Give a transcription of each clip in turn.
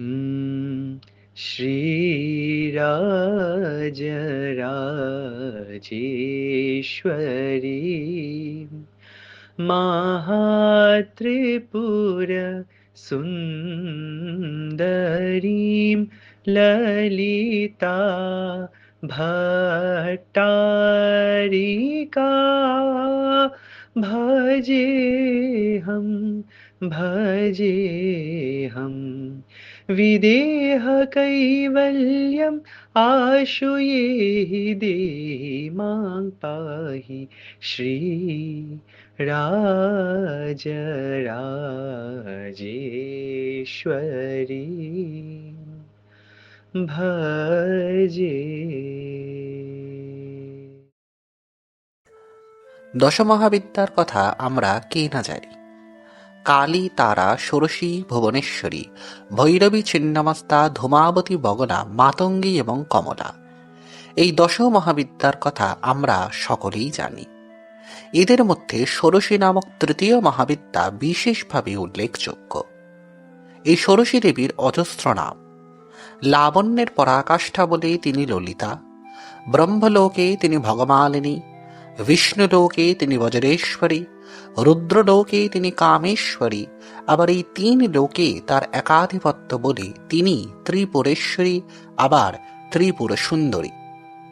श्रीराजराजेश्वरी महात्रिपुर सुन्दरीं ललिता भट्टारिका भजे हम भजे हम। विदेह कैवल्यम आशु ये दे मांग पाही। श्री राज राजेश्वरी भजे দশমহাবিদ্যার কথা আমরা কে না জানি। কালী তারা ষোড়শী ভুবনেশ্বরী, ভৈরবী ছিন্নমস্তা ধূমাবতী বগনা, মাতঙ্গী এবং কমলা। এই দশ মহাবিদ্যার কথা আমরা সকলেই জানি। এদের মধ্যে ষোড়শী নামক তৃতীয় মহাবিদ্যা বিশেষভাবে উল্লেখযোগ্য। এই ষোড়শী দেবীর অজস্র নাম, লাবণ্যের পরাকাষ্ঠা বলে তিনি ললিতা, ব্রহ্মলোকে তিনি ভগমালিনী বিষ্ণুলোকে তিনি বজ্রেশ্বরী রুদ্রলোকে তিনি কামেশ্বরী আবার এই তিন লোকে তার একাধিপত্য বলে তিনি ত্রিপুরেশ্বরী, আবার ত্রিপুর সুন্দরী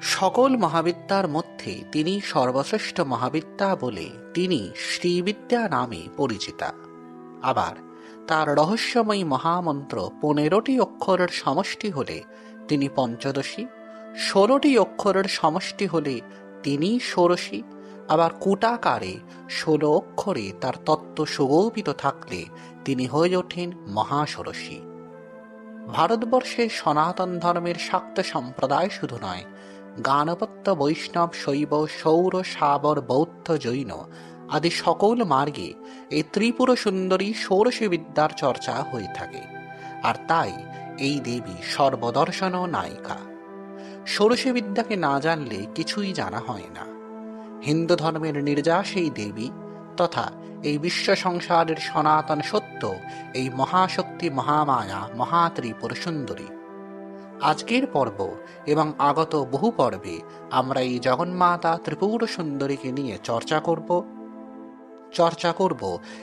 সকল মহাবিদ্যার মধ্যে তিনি সর্বশ্রেষ্ঠ মহাবিদ্যা বলে তিনি শ্রীবিদ্যা নামে পরিচিতা। আবার তার রহস্যময়ী মহামন্ত্র পনেরোটি অক্ষরের সমষ্টি হলে তিনি পঞ্চদশী, ষোলোটি অক্ষরের সমষ্টি হলে তিনি ষোড়শী, আবার কুটাকারে ষোলো অক্ষরে তার তত্ত্ব সুগোপিত থাকলে তিনি হয়ে ওঠেন মহাষোড়শী। ভারতবর্ষে সনাতন ধর্মের শাক্ত সম্প্রদায় শুধু নয় গানপত্য বৈষ্ণব শৈব সৌর সাবর বৌদ্ধ জৈন আদি সকল মার্গে এই ত্রিপুর সুন্দরী ষোড়শী বিদ্যার চর্চা হয়ে থাকে। আর তাই এই দেবী সর্বদর্শন নায়িকা। ষোড়শী বিদ্যাকে না জানলে কিছুই জানা হয় না। হিন্দু ধর্মের নির্যাস এই দেবী তথা এই বিশ্ব সংসারের সনাতন সত্য, এই মহাশক্তি মহামায়া মহাত্রিপুর সুন্দরী আজকের পর্ব এবং আগত বহু পর্বে আমরা এই জগন্মাতা ত্রিপুর সুন্দরীকে নিয়ে চর্চা করব। চর্চা করব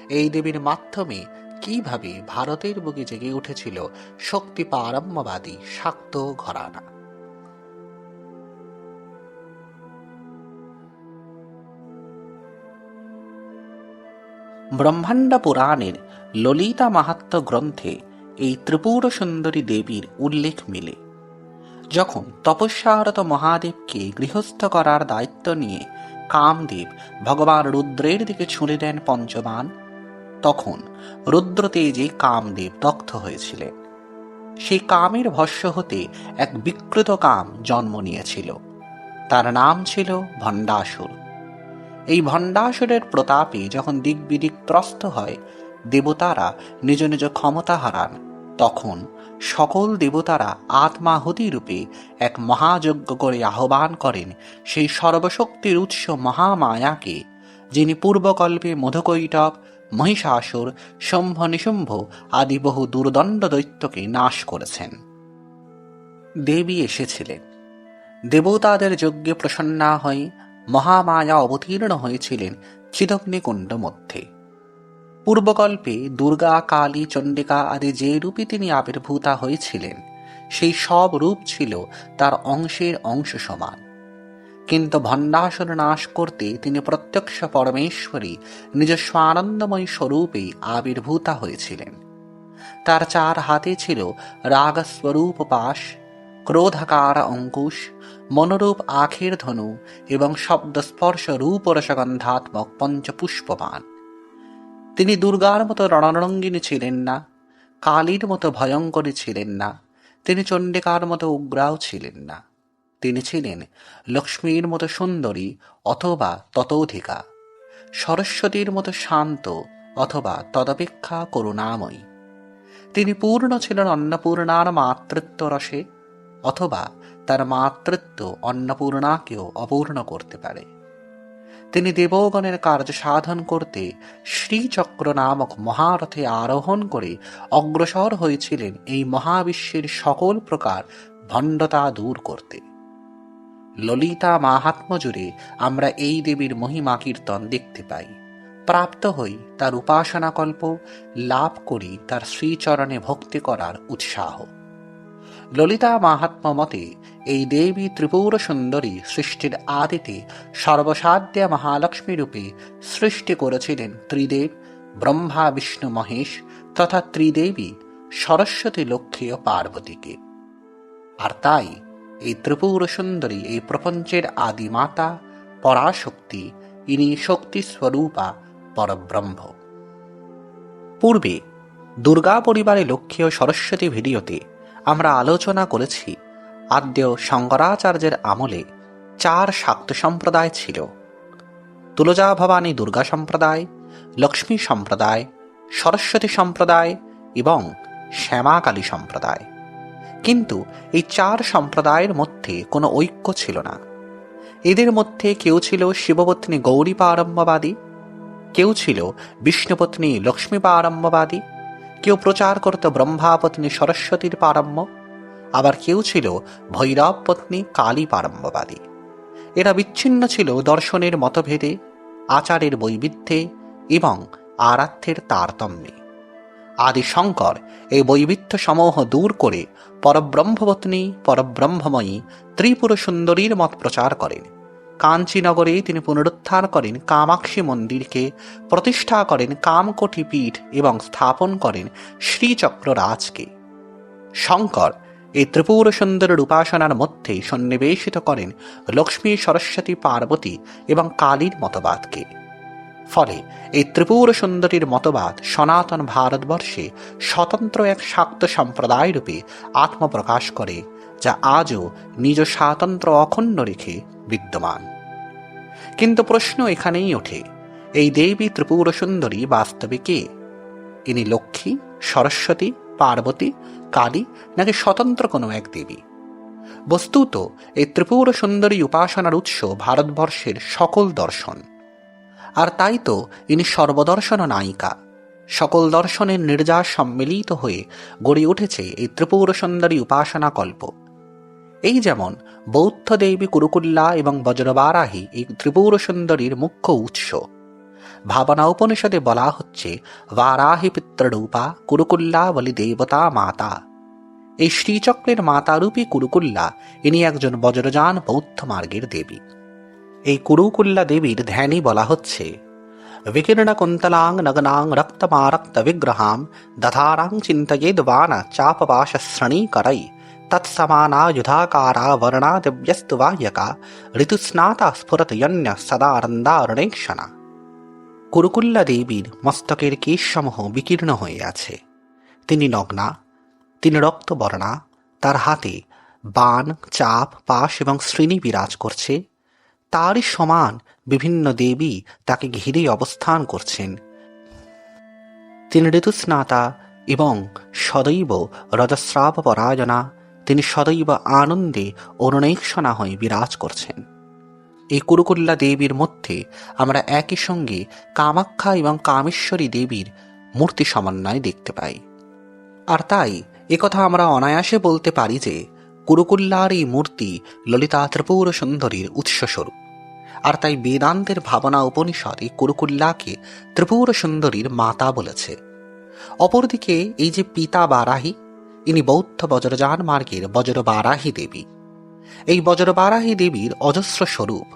এই দেবীর মাধ্যমে কীভাবে ভারতের বুকে জেগে উঠেছিল শক্তি পারম্যবাদী শাক্ত ঘরানা। ব্রহ্মাণ্ড পুরাণের ললিতা মাহাত্ম গ্রন্থে এই ত্রিপুর সুন্দরী দেবীর উল্লেখ মিলে। যখন তপস্যারত মহাদেবকে গৃহস্থ করার দায়িত্ব নিয়ে কামদেব ভগবান রুদ্রের দিকে ছুঁড়ে দেন পঞ্চবান, তখন রুদ্র তেজে কামদেব দগ্ধ হয়েছিলেন। সেই কামের ভস্য হতে এক বিকৃত কাম জন্ম নিয়েছিল। তার নাম ছিল ভণ্ডাসুর। এই ভণ্ডাসুরের প্রতাপে যখন দিক বিদিক ত্রস্ত হয়, দেবতারা নিজ নিজ ক্ষমতা হারান। তখন সকল দেবতারা আত্মাহুতি রূপে এক মহাযজ্ঞ করে আহ্বান করেন সেই সর্বশক্তির উৎস মহামায়াকে, যিনি পূর্বকল্পে মধুকৈটব মহিষাসুর, শম্ভ নিশুম্ভ আদি বহু দুর্দণ্ড দৈত্যকে নাশ করেছেন। দেবী এসেছিলেন। দেবতাদের যজ্ঞে প্রসন্না হয়ে মহামায়া অবতীর্ণ হয়েছিলেন চিদগ্নিকুণ্ড মধ্যে পূর্বকল্পে দুর্গা কালী চণ্ডিকা আদি যে রূপে তিনি আবির্ভূতা হয়েছিলেন, সেই সব রূপ ছিল তার অংশের অংশ সমান। কিন্তু ভণ্ডাসুর নাশ করতে তিনি প্রত্যক্ষ পরমেশ্বরী নিজস্ব আনন্দময় স্বরূপেই আবির্ভূতা হয়েছিলেন। তার চার হাতে ছিল রাগস্বরূপ পাশ ক্রোধাকার অঙ্কুশ, মনোরূপ আখের ধনু এবং শব্দস্পর্শ রূপরসগন্ধাত্মক পঞ্চপুষ্পবান। তিনি দুর্গার মতো রণরঙ্গিনী ছিলেন না, কালীর মতো ভয়ঙ্করী ছিলেন না, তিনি চণ্ডিকার মতো উগ্রাও ছিলেন না। তিনি ছিলেন লক্ষ্মীর মতো সুন্দরী অথবা ততোধিকা, সরস্বতীর মতো শান্ত অথবা তদপেক্ষা করুণাময়ী। তিনি পূর্ণ ছিলেন অন্নপূর্ণার মাতৃত্ব রসে অথবা তার মাতৃত্ব অন্নপূর্ণাকেও অপূর্ণ করতে পারে। তিনি দেবগণের কার্য সাধন করতে শ্রীচক্র নামক মহারথে আরোহণ করে অগ্রসর হয়েছিলেন এই মহাবিশ্বের সকল প্রকার ভণ্ডতা দূর করতে। ললিতা মাহাত্ম জুড়ে আমরা এই দেবীর মহিমা কীর্তন দেখতে পাই। প্রাপ্ত হই তার উপাসনাকল্প, লাভ করি তার শ্রীচরণে ভক্তি করার উৎসাহ। ললিতা মাহাত্ম মতে, এই দেবী ত্রিপুর সুন্দরী সৃষ্টির আদিতে সর্বসাধ্যা মহালক্ষ্মী রূপে সৃষ্টি করেছিলেন ত্রিদেব, ব্রহ্মা, বিষ্ণু, মহেশ তথা ত্রিদেবী, সরস্বতী, লক্ষ্মী ও পার্বতীকে। আর তাই এই ত্রিপুর সুন্দরী এই প্রপঞ্চের আদি মাতা পরাশক্তি, ইনি শক্তি স্বরূপা পরব্রহ্ম। পূর্বে দুর্গা পরিবারে লক্ষ্মী ও সরস্বতী ভিডিওতে আমরা আলোচনা করেছি আদ্য শঙ্করাচার্যের আমলে চার শাক্ত সম্প্রদায় ছিল। তুলজা ভবানী দুর্গা সম্প্রদায়, লক্ষ্মী সম্প্রদায়, সরস্বতী সম্প্রদায় এবং শ্যামাকালী সম্প্রদায়। কিন্তু এই চার সম্প্রদায়ের মধ্যে কোনো ঐক্য ছিল না। এদের মধ্যে কেউ ছিল শিবপত্নী গৌরী পারম্যবাদী কেউ ছিল বিষ্ণুপত্নী লক্ষ্মী পারম্যবাদী কেউ প্রচার করত ব্রহ্মাপত্নী সরস্বতীর পারম্য আবার কেউ ছিল ভৈরব পত্নী কালী পারম্যবাদী এরা বিচ্ছিন্ন ছিল দর্শনের মতভেদে, আচারের বৈবিধ্যে এবং আরাধ্যের তারতম্যে। আদি শঙ্কর এই বৈবিধ্য সমূহ দূর করে পরব্রহ্মপত্নী পরব্রহ্মময়ী ত্রিপুর সুন্দরীর মত প্রচার করেন। কাঞ্চীনগরে তিনি পুনরুদ্ধার করেন, কামাক্ষী মন্দিরকে প্রতিষ্ঠা করেন কামকোটি পীঠ এবং স্থাপন করেন শ্রীচক্র রাজকে শঙ্কর এই ত্রিপুর সুন্দরের উপাসনার মধ্যে সন্নিবেশিত করেন লক্ষ্মী সরস্বতী পার্বতী এবং কালীর মতবাদকে। ফলে এই ত্রিপুর সুন্দরীর মতবাদ সনাতন ভারতবর্ষে স্বতন্ত্র এক শাক্ত সম্প্রদায় রূপে আত্মপ্রকাশ করে, যা আজও নিজ স্বাতন্ত্র অখণ্ড রেখে বিদ্যমান। কিন্তু প্রশ্ন এখানেই ওঠে, এই দেবী ত্রিপুর সুন্দরী বাস্তবে কে? ইনি লক্ষ্মী, সরস্বতী, পার্বতী, কালী নাকি স্বতন্ত্র কোনো এক দেবী? বস্তুত এই ত্রিপুর সুন্দরী উপাসনার উৎস ভারতবর্ষের সকল দর্শন। আর তাই তো ইনি সর্বদর্শন নায়িকা। সকল দর্শনের নির্যাস সম্মিলিত হয়ে গড়ে উঠেছে এই ত্রিপুর সুন্দরী উপাসনা কল্প। এই যেমন বৌদ্ধ দেবী কুরুকুল্লা এবং বজ্রবারাহি এই ত্রিপুর সুন্দরীর মুখ্য উৎস। ভাবনা উপনিষদে বলা হচ্ছে, বারাহি পিতৃরূপা কুরুকুল্লা বলি দেবতা মাতা। এই শ্রীচক্রের মাতারূপী কুরুকুল্লা, ইনি একজন বজ্রযান বৌদ্ধ মার্গের দেবী। এই কুরুকুল্লা দেবীর ধ্যানই বলা হচ্ছে, বিকীর্ণ কুন্তলাং নগ্নাং রক্তমারক্ত বিগ্রহাম, দধারাং চিন্তয়ে দ্বানা চাপবাসশ্রণী করাই तत्समानायुधाकारा वर्णा दिव्यस्तु वाह्यका ঋতুস্নাতা স্ফুরত যন্য সদানন্দারণেক্ষণা কুরুকুল্লা দেবীর মস্তকের কেশসমূহ বিকীর্ণ হয়ে আছে তিনি নগ্না তিনি রক্তবর্ণা তার হাতে বান চাপ পাশ এবং শ্রেণী বিরাজ করছে তারই সমান বিভিন্ন দেবী তাকে ঘিরে অবস্থান করছেন তিনি ঋতুস্নাতা এবং সদৈব রজস্রাব পরায়ণা তিনি সদৈব আনন্দে অরুণেক্ষণা হয়ে বিরাজ করছেন। এই কুরুকুল্লা দেবীর মধ্যে আমরা একই সঙ্গে কামাখ্যা এবং কামেশ্বরী দেবীর মূর্তি সমন্বয় দেখতে পাই। আর তাই একথা আমরা অনায়াসে বলতে পারি যে কুরুকুল্লার এই মূর্তি ললিতা ত্রিপুর সুন্দরীর উৎসস্বরূপ। আর তাই বেদান্তের ভাবনা উপনিষদ এই কুরুকুল্লাকে ত্রিপুর সুন্দরীর মাতা বলেছে। অপরদিকে এই যে পিতা বারাহি ইনি বৌদ্ধ বজ্রযান মার্গের বজ্রবারাহী দেবী। এই বজ্রবারাহী দেবীর অজস্র স্বরূপ,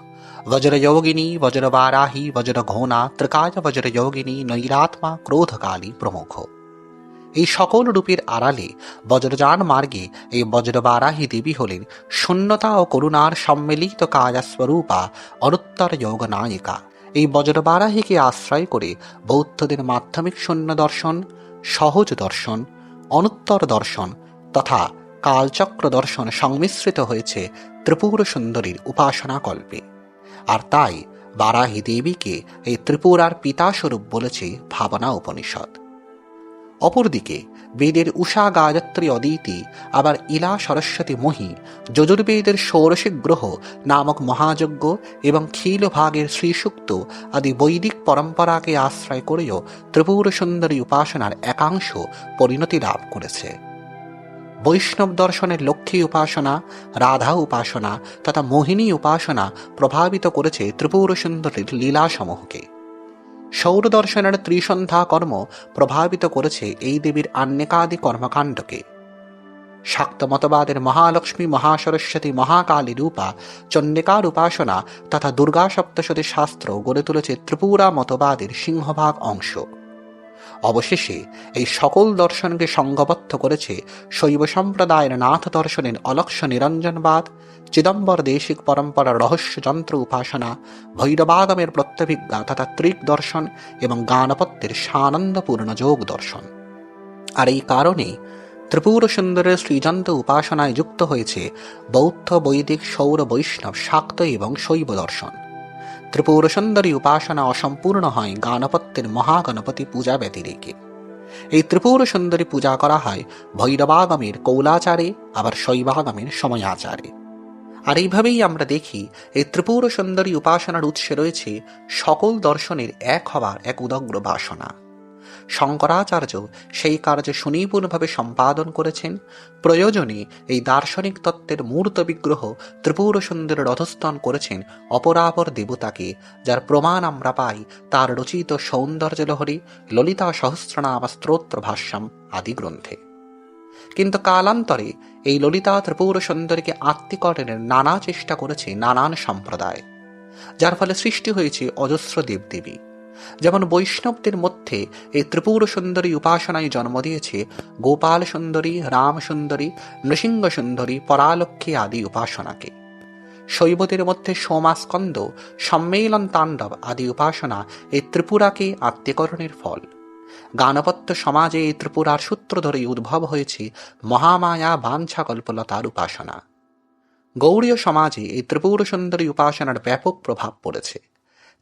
বজ্রযোগিনী, বজ্রবারাহি বজ্রঘোনা ত্রিকায় বজ্রযোগিনী, নৈরাত্মা, ক্রোধকালী প্রমুখ। এই সকল রূপের আড়ালে বজ্রযান মার্গে এই বজ্রবারাহী দেবী হলেন শূন্যতা ও করুণার সম্মিলিত কায়াস্বরূপা অনুত্তর যোগ নায়িকা এই বজ্রবারাহীকে আশ্রয় করে বৌদ্ধদের মাধ্যমিক শূন্য দর্শন, সহজ দর্শন অনুত্তর দর্শন তথা কালচক্র দর্শন সংমিশ্রিত হয়েছে ত্রিপুর সুন্দরীর উপাসনা কল্পে আর তাই বারাহি দেবীকে এই ত্রিপুরার পিতাস্বরূপ বলেছে ভাবনা উপনিষদ। অপরদিকে বেদের উষা গায়ত্রী অদিতি, আবার ইলা সরস্বতী মহি, যজুর্বেদের ষোড়শী গ্রহ নামক মহাযজ্ঞ এবং খিলভাগের শ্রীসূক্ত আদি বৈদিক পরম্পরাকে আশ্রয় করেও ত্রিপুর সুন্দরী উপাসনার একাংশ পরিণতি লাভ করেছে। বৈষ্ণব দর্শনের লক্ষ্মী উপাসনা, রাধা উপাসনা তথা মোহিনী উপাসনা প্রভাবিত করেছে ত্রিপুর সুন্দরীর লীলাসমূহকে। সৌর দর্শনের ত্রিসন্ধ্যা কর্ম প্রভাবিত করেছে এই দেবীর আন্নেকাদি কর্মকাণ্ডকে। শাক্ত মতবাদের মহালক্ষ্মী মহাসরস্বতী মহাকালী রূপা চন্ডিকার উপাসনা তথা দুর্গা সপ্তশতী শাস্ত্র গড়ে তুলেছে ত্রিপুরা মতবাদের সিংহভাগ অংশ। অবশেষে এই সকল দর্শনকে সংঘবদ্ধ করেছে শৈব সম্প্রদায়ের নাথ দর্শনের অলক্ষ নিরঞ্জনবাদ চিদম্বর দেশিক পরম্পরার রহস্যযন্ত্র উপাসনা, ভৈরবাগমের প্রত্যভিজ্ঞা তথা ত্রিক দর্শন এবং গানপত্যের সানন্দপূর্ণ যোগ দর্শন। আর এই কারণে ত্রিপুর সুন্দরের শ্রীযন্ত্র উপাসনায় যুক্ত হয়েছে বৌদ্ধ বৈদিক সৌর বৈষ্ণব শাক্ত এবং শৈব দর্শন। ত্রিপুর সুন্দরী উপাসনা অসম্পূর্ণ হয় গানপত্যের মহাগণপতি পূজা ব্যতিরেকে। এই ত্রিপুর সুন্দরী পূজা করা হয় ভৈরবাগমের কৌলাচারে, আবার শৈবাগমের সময়াচারে। আর এইভাবেই আমরা দেখি, এই ত্রিপুর সুন্দরী উপাসনার উৎসে রয়েছে সকল দর্শনের এক হবার, এক উদগ্র বাসনা শঙ্করাচার্য সেই কার্য সুনিপুণভাবে সম্পাদন করেছেন। প্রয়োজনে এই দার্শনিক তত্ত্বের মূর্ত বিগ্রহ ত্রিপুর সুন্দরের রথস্থান করেছেন অপরাপর দেবতাকে, যার প্রমাণ আমরা পাই তার রচিত সৌন্দর্য লহরী ললিতা সহস্রনাম স্তোত্র ভাষ্যম আদি গ্রন্থে। কিন্তু কালান্তরে এই ললিতা ত্রিপুর সুন্দরীকে আত্মীকরণের নানা চেষ্টা করেছে নানান সম্প্রদায়, যার ফলে সৃষ্টি হয়েছে অজস্র দেবদেবী। যেমন বৈষ্ণবদের মধ্যে এই ত্রিপুর সুন্দরী উপাসনায় জন্ম দিয়েছে গোপাল সুন্দরী রাম সুন্দরী নৃসিংহ সুন্দরী পরালক্ষ্মী আদি উপাসনাকে। শৈবদের মধ্যে সোমাস্কন্দ সম্মেলন তাণ্ডব আদি উপাসনা এই ত্রিপুরাকে আত্মীকরণের ফল। গানপত্য সমাজে এই ত্রিপুরার সূত্র ধরেই উদ্ভব হয়েছে মহামায়া বাঞ্ছা কল্পলতার উপাসনা। গৌড়ীয় সমাজে এই ত্রিপুর সুন্দরী উপাসনার ব্যাপক প্রভাব পড়েছে।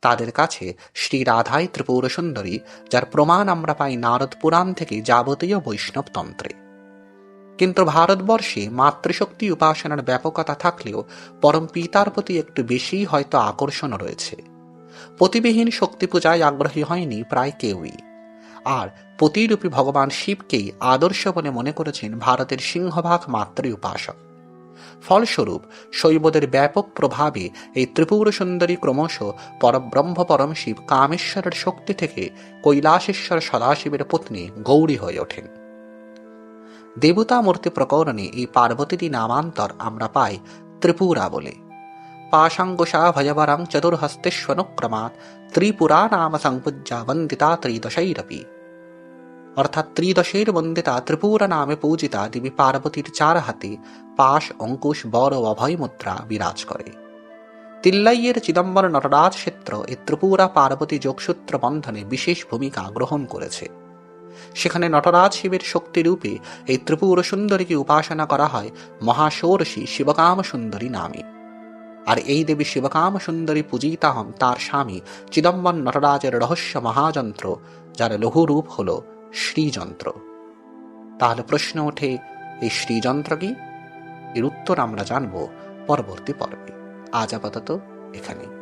তাদের কাছে শ্রী রাধাই ত্রিপুর সুন্দরী যার প্রমাণ আমরা পাই নারদ পুরাণ থেকে যাবতীয় বৈষ্ণবতন্ত্রে কিন্তু ভারতবর্ষে মাতৃশক্তি উপাসনার ব্যাপকতা থাকলেও পরম পিতার প্রতি একটু বেশি হয়তো আকর্ষণ রয়েছে। প্রতিবিহীন শক্তি পূজায় আগ্রহী হয়নি প্রায় কেউই। আর প্রতিরূপী ভগবান শিবকেই আদর্শ বলে মনে করেছেন ভারতের সিংহভাগ মাতৃ উপাসক। ফলস্বরূপ শৈবদের ব্যাপক প্রভাবে এই ত্রিপুর সুন্দরী ক্রমশ পরব্রহ্ম পরম শিব কামেশ্বরের শক্তি থেকে কৈলাসেশ্বর সদাশিবের পত্নী গৌরী হয়ে ওঠেন। দেবতা মূর্তি প্রকরণে এই পার্বতীটি নামান্তর আমরা পাই ত্রিপুরা বলে। পাশাঙ্কুশা ভয়বরাং চতুর্হস্তেষ্বনুক্রমাৎ ত্রিপুরা নাম সংপূজ্যা বন্দিতা ত্রিদশৈরপি অর্থাৎ ত্রিদশের বন্দিতা ত্রিপুরা নামে পূজিতা দেবী পার্বতীর চার হাতে পাশ, অঙ্কুশ, বর ও অভয় মুদ্রা বিরাজ করে। তিল্লাইয়ের চিদম্বর নটরাজ ক্ষেত্র এ ত্রিপুরা পার্বতী যোগসূত্র বন্ধনে বিশেষ ভূমিকা গ্রহণ করেছে। সেখানে নটরাজ শিবের শক্তিরূপে এই ত্রিপুর সুন্দরীকে উপাসনা করা হয় মহাষোড়শী শিবকাম সুন্দরী নামে। আর এই দেবী শিবকাম সুন্দরী পূজিতা হন তার স্বামী চিদম্বর নটরাজের রহস্য মহাযন্ত্র, যার লঘুরূপ হল শ্রীযন্ত্র। তাহলে প্রশ্ন ওঠে, এই শ্রীযন্ত্র কি? এর উত্তর আমরা জানব পরবর্তী পর্বে। আজ আপাতত এখানেই।